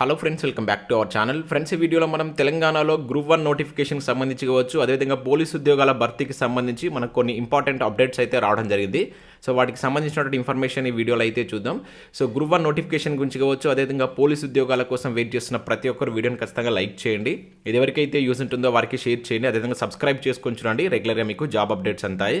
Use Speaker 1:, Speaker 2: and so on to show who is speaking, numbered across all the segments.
Speaker 1: Hello friends welcome back to our channel. Friends ఈ వీడియోలో మనం తెలంగాణలో గ్రూప్ వన్ నోటిఫికేషన్కి సంబంధించి కావచ్చు అదేవిధంగా పోలీస్ ఉద్యోగాల భర్తీకి సంబంధించి మనకు కొన్ని ఇంపార్టెంట్ అప్డేట్స్ అయితే రావడం జరిగింది. సో వాటికి సంబంధించినటువంటి ఇన్ఫర్మేషన్ ఈ వీడియోలో అయితే చూద్దాం. సో గ్రూప్ వన్ నోటిఫికేషన్ గురించి కావచ్చు అదేవిధంగా పోలీస్ ఉద్యోగాల కోసం వెయిట్ చేస్తున్న ప్రతి ఒక్కరు వీడియోని ఖచ్చితంగా లైక్ చేయండి. ఇది ఎవరికైతే యూస్ ఉంటుందో వారికి షేర్ చేయండి. అదేవిధంగా సబ్స్క్రైబ్ చేసుకొని చూడండి. రెగ్యులర్గా మీకు జాబ్ అప్డేట్స్ అంతాయి.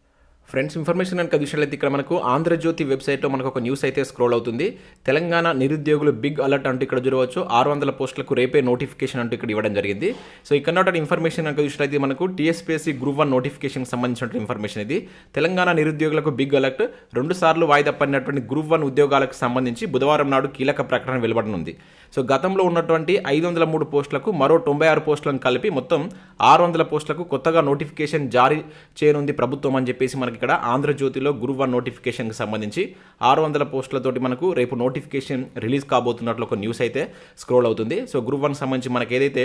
Speaker 1: ఫ్రెండ్స్ ఇన్ఫర్మేషన్ కనుక చూసినట్లయితే ఇక్కడ మనకు ఆంధ్రజ్యోతి వెబ్సైట్లో మనకు ఒక న్యూస్ అయితే స్క్రోల్ అవుతుంది. తెలంగాణ నిరుద్యోగులు బిగ్ అలర్ట్ అంటూ ఇక్కడ చూడవచ్చు. ఆరు వందల పోస్టులకు రేపే నోటిఫికేషన్ అంటూ ఇక్కడ ఇవ్వడం జరిగింది. సో ఇక్కడ ఉన్నటువంటి ఇన్ఫర్మేషన్ కనుక చూసినట్లయితే మనకు టీఎస్పీఎస్సీ గ్రూప్ వన్ నోటిఫికేషన్ సంబంధించిన ఇన్ఫర్మేషన్ ఇది. తెలంగాణ నిరుద్యోగులకు బిగ్ అలర్ట్ రెండు సార్లు వాయిదా పడినటువంటి గ్రూప్ వన్ ఉద్యోగాలకు సంబంధించి బుధవారం నాడు కీలక ప్రకటన వెలువడనుంది. సో గతంలో ఉన్నటువంటి ఐదు వందల మూడు పోస్టులకు మరో తొంభై ఆరు పోస్టులను కలిపి మొత్తం ఆరు వందల పోస్టులకు కొత్తగా నోటిఫికేషన్ జారీ చేయనుంది ప్రభుత్వం అని చెప్పేసి మనకి ఇక్కడ ఆంధ్రజ్యోతిలో గురు నోటిఫికేషన్కి సంబంధించి ఆరు వందల పోస్టులతోటి మనకు రేపు నోటిఫికేషన్ రిలీజ్ కాబోతున్నట్లు ఒక న్యూస్ అయితే స్క్రోల్ అవుతుంది. సో గ్రూప్ వన్ సంబంధించి మనకి ఏదైతే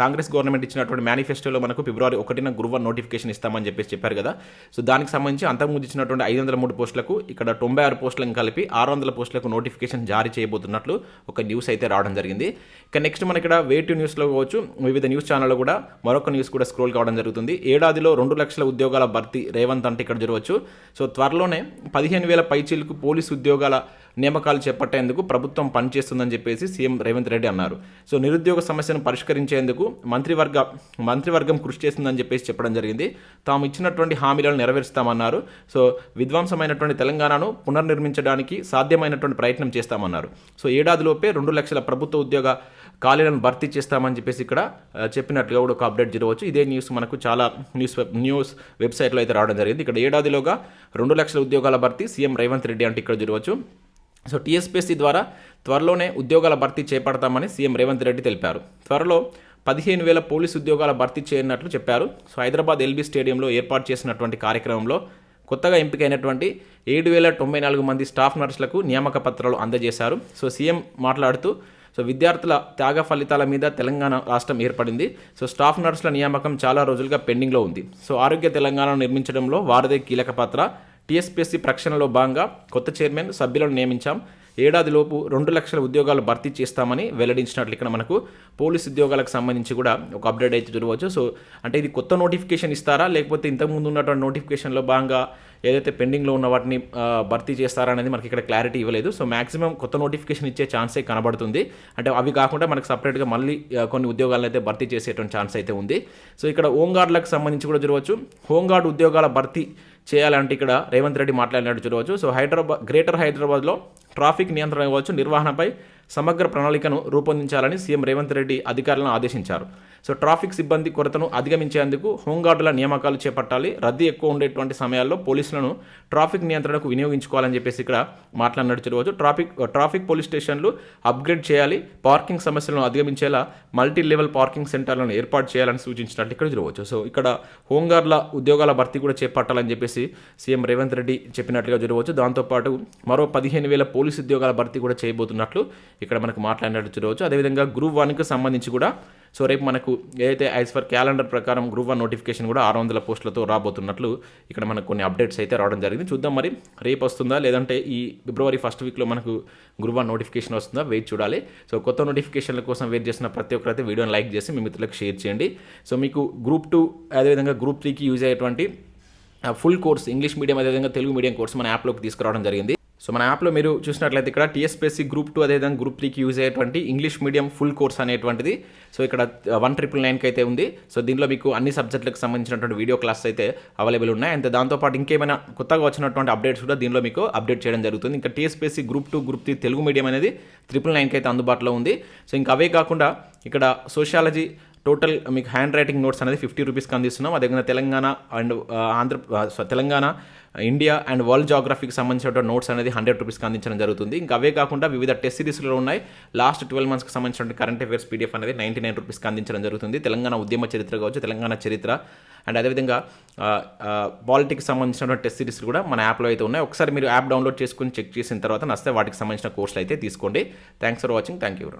Speaker 1: కాంగ్రెస్ గవర్నమెంట్ ఇచ్చినటువంటి మేనిఫెస్టోలో మనకు ఫిబ్రవరి ఒకటిన గురువారం నోటిఫికేషన్ ఇస్తామని చెప్పేసి చెప్పారు కదా. సో దానికి సంబంధించి అంతకుముందు ఇచ్చినటువంటి ఐదు వందల మూడు పోస్టులకు ఇక్కడ తొంభై ఆరు పోస్టులను కలిపి ఆరు వందల పోస్టులకు నోటిఫికేషన్ జారీ చేయబోతున్నట్లు ఒక న్యూస్ అయితే రావడం జరిగింది. ఇక నెక్స్ట్ మన ఇక్కడ వేటు న్యూస్లో కావచ్చు వివిధ న్యూస్ ఛానల్లో కూడా మరొక న్యూస్ కూడా స్క్రోల్ కావడం జరుగుతుంది. ఏడాదిలో రెండు లక్షల ఉద్యోగాల భర్తీ రేవంత్ అంటే ఇక్కడ జరగవచ్చు. సో త్వరలోనే పదిహేను వేల పైచీలకు పోలీసు ఉద్యోగాల నియామకాలు చేపట్టేందుకు ప్రభుత్వం పనిచేస్తుందని చెప్పేసి సీఎం రేవంత్ రెడ్డి అన్నారు. సో నిరుద్యోగ సమస్యను పరిష్కరించేందుకు మంత్రివర్గ మంత్రివర్గం కృషి చేస్తుందని చెప్పేసి చెప్పడం జరిగింది. తాము ఇచ్చినటువంటి హామీలను నెరవేరుస్తామన్నారు. సో విధ్వంసమైనటువంటి తెలంగాణను పునర్నిర్మించడానికి సాధ్యమైనటువంటి ప్రయత్నం చేస్తామన్నారు. సో ఏడాదిలోపే రెండు లక్షల ప్రభుత్వ ఉద్యోగ ఖాళీలను భర్తీ చేస్తామని చెప్పేసి ఇక్కడ చెప్పినట్లుగా కూడా ఒక అప్డేట్ జరగవచ్చు. ఇదే న్యూస్ మనకు చాలా న్యూస్ వెబ్ న్యూస్ వెబ్సైట్లో అయితే రావడం జరిగింది. ఇక్కడ ఏడాదిలోగా రెండు లక్షల ఉద్యోగాల భర్తీ సీఎం రేవంత్ రెడ్డి అంటే ఇక్కడ జరగవచ్చు. సో టీఎస్పీఎస్సీ ద్వారా త్వరలోనే ఉద్యోగాల భర్తీ చేపడతామని సీఎం రేవంత్ రెడ్డి తెలిపారు. త్వరలో పదిహేను వేల పోలీసు ఉద్యోగాల భర్తీ చేయనున్నట్లు చెప్పారు. సో హైదరాబాద్ ఎల్బీ స్టేడియంలో ఏర్పాటు చేసినటువంటి కార్యక్రమంలో కొత్తగా ఎంపికైనటువంటి ఏడు వేల తొంభై నాలుగు మంది స్టాఫ్ నర్సులకు నియామక పత్రాలు అందజేశారు. సో సీఎం మాట్లాడుతూ సో విద్యార్థుల త్యాగ ఫలితాల మీద తెలంగాణ రాష్ట్రం ఏర్పడింది. సో స్టాఫ్ నర్సుల నియామకం చాలా రోజులుగా పెండింగ్లో ఉంది. సో ఆరోగ్య తెలంగాణను నిర్మించడంలో వారిదే కీలక పాత్ర. టీఎస్పీఎస్సీ ప్రక్షణలో భాగంగా కొత్త చైర్మన్ సభ్యులను నియమించాం. ఏడాదిలోపు రెండు లక్షల ఉద్యోగాలు భర్తీ చేస్తామని వెల్లడించినట్లు ఇక్కడ మనకు పోలీస్ ఉద్యోగాలకు సంబంధించి కూడా ఒక అప్డేట్ అయితే చూడవచ్చు. సో అంటే ఇది కొత్త నోటిఫికేషన్ ఇస్తారా? లేకపోతే ఇంతకుముందు ఉన్నటువంటి నోటిఫికేషన్లో భాగంగా ఏదైతే పెండింగ్లో ఉన్న వాటిని భర్తీ చేస్తారనేది మనకి ఇక్కడ క్లారిటీ ఇవ్వలేదు. సో మాక్సిమం కొత్త నోటిఫికేషన్ ఇచ్చే ఛాన్సే కనబడుతుంది. అంటే అవి కాకుండా మనకు సపరేట్గా మళ్ళీ కొన్ని ఉద్యోగాలను అయితే భర్తీ చేసేటువంటి ఛాన్స్ అయితే ఉంది. సో ఇక్కడ హోంగార్డులకు సంబంధించి కూడా చూడవచ్చు. హోంగార్డ్ ఉద్యోగాల భర్తీ చేయాలంటే ఇక్కడ రేవంత్ రెడ్డి మాట్లాడినట్టు చూడవచ్చు. సో హైదరాబాద్ గ్రేటర్ హైదరాబాద్లో ట్రాఫిక్ నియంత్రణ కావచ్చు నిర్వహణపై సమగ్ర ప్రణాళికను రూపొందించాలని సీఎం రేవంత్ రెడ్డి అధికారులను ఆదేశించారు. సో ట్రాఫిక్ సిబ్బంది కొరతను అధిగమించేందుకు హోంగార్డుల నియామకాలు చేపట్టాలి. రద్దీ ఎక్కువ ఉండేటువంటి సమయాల్లో పోలీసులను ట్రాఫిక్ నియంత్రణకు వినియోగించుకోవాలని చెప్పేసి ఇక్కడ మాట్లాడినట్టు చూడవచ్చు ట్రాఫిక్ ట్రాఫిక్ పోలీస్ స్టేషన్లు అప్గ్రేడ్ చేయాలి. పార్కింగ్ సమస్యలను అధిగమించేలా మల్టీ లెవెల్ పార్కింగ్ సెంటర్లను ఏర్పాటు చేయాలని సూచించినట్టు ఇక్కడ చూడవచ్చు సో ఇక్కడ హోంగార్డుల ఉద్యోగాల భర్తీ కూడా చేపట్టాలని చెప్పేసి సీఎం రేవంత్ రెడ్డి చెప్పినట్లుగా చూడవచ్చు దాంతోపాటు మరో పదిహేను వేల పోలీసు ఉద్యోగాల భర్తీ కూడా చేయబోతున్నట్లు ఇక్కడ మనకు మాట్లాడినట్టు చూడవచ్చు. అదేవిధంగా గ్రూప్ వన్కి సంబంధించి కూడా సో రేపు మనకు ఏదైతే యాజ్ ఫర్ క్యాలెండర్ ప్రకారం గ్రూప్ వన్ నోటిఫికేషన్ కూడా ఆరు వందల పోస్టులతో రాబోతున్నట్లు ఇక్కడ మనకు కొన్ని అప్డేట్స్ అయితే రావడం జరిగింది. చూద్దాం మరి రేపు వస్తుందా లేదంటే ఈ ఫిబ్రవరి ఫస్ట్ వీక్లో మనకు గ్రూప్ వన్ నోటిఫికేషన్ వస్తుందా వెయిట్ చూడాలి. సో కొత్త నోటిఫికేషన్ల కోసం వెయిట్ చేసిన ప్రతి ఒక్కరైతే వీడియోని లైక్ చేసి మీ మిత్రులకు షేర్ చేయండి. సో మీకు గ్రూప్ టూ అదేవిధంగా గ్రూప్ త్రీకి యూజ్ అయ్యేటువంటి ఫుల్ కోర్స్ ఇంగ్లీష్ మీడియం అదేవిధంగా తెలుగు మీడియం కోర్స్ మన యాప్లోకి తీసుకురావడం జరిగింది. సో మన యాప్లో మీరు చూసినట్లయితే ఇక్కడ టీఎస్పీఎస్సీ గ్రూప్ టూ అదేవిధంగా గ్రూప్ త్రీకి యూజ్ అయ్యేటువంటి ఇంగ్లీష్ మీడియం ఫుల్ కోర్స్ అనేటువంటిది. సో ఇక్కడ వన్ ట్రిపుల్ నైన్కి అయితే ఉంది. సో దీనిలో మీకు అన్ని సబ్జెక్టులకు సంబంధించినటువంటి వీడియో క్లాస్ అయితే అవైలబుల్ ఉన్నాయి. అంతే దాంతోపాటు ఇంకేమైనా కొత్తగా వచ్చినటువంటి అప్డేట్స్ కూడా దీనిలో మీకు అప్డేట్ చేయడం జరుగుతుంది. ఇంకా TSPSC group two group three Telugu medium అనేది ట్రిపుల్ నైన్కి అయితే అందుబాటులో ఉంది. సో ఇంకా అవే కాకుండా ఇక్కడ సోషాలజీ టోటల్ మీకు హ్యాండ్ రైటింగ్ నోట్స్ అనేది ఫిఫ్టీ రూపీస్కి అందిస్తున్నాం. అదేవిధంగా Telangana and Andhra so Telangana India and world జాగ్రఫీకి సంబంధించిన నోట్స్ అనేది హండ్రెడ్ రూపీస్కి అందించడం జరుగుతుంది. ఇంకా అవే కాకుండా వివిధ టెస్ట్ సిరీస్లో ఉన్నాయి. లాస్ట్ ట్వెల్వ్ మంత్స్కి సంబంధించిన కరెంట్ అఫేర్స్ పీడిఎఫ్ అనేది నైంటీ నైన్ రూపీస్కి అందించడం జరుగుతుంది. తెలంగాణ ఉద్యమ చరిత్ర కావచ్చు తెలంగాణ చరిత్ర అండ్ అదేవిధంగా పాలిటిక్స్ సంబంధించిన టెస్ట్ సిరీస్ కూడా మన యాప్లో అయితే ఉన్నాయి. ఒకసారి మీరు యాప్ డౌన్లోడ్ చేసుకుని చెక్ చేసిన తర్వాత నస్తే వాటికి సంబంధించిన కోర్సులు అయితే తీసుకోండి. Thanks for watching. Thank you.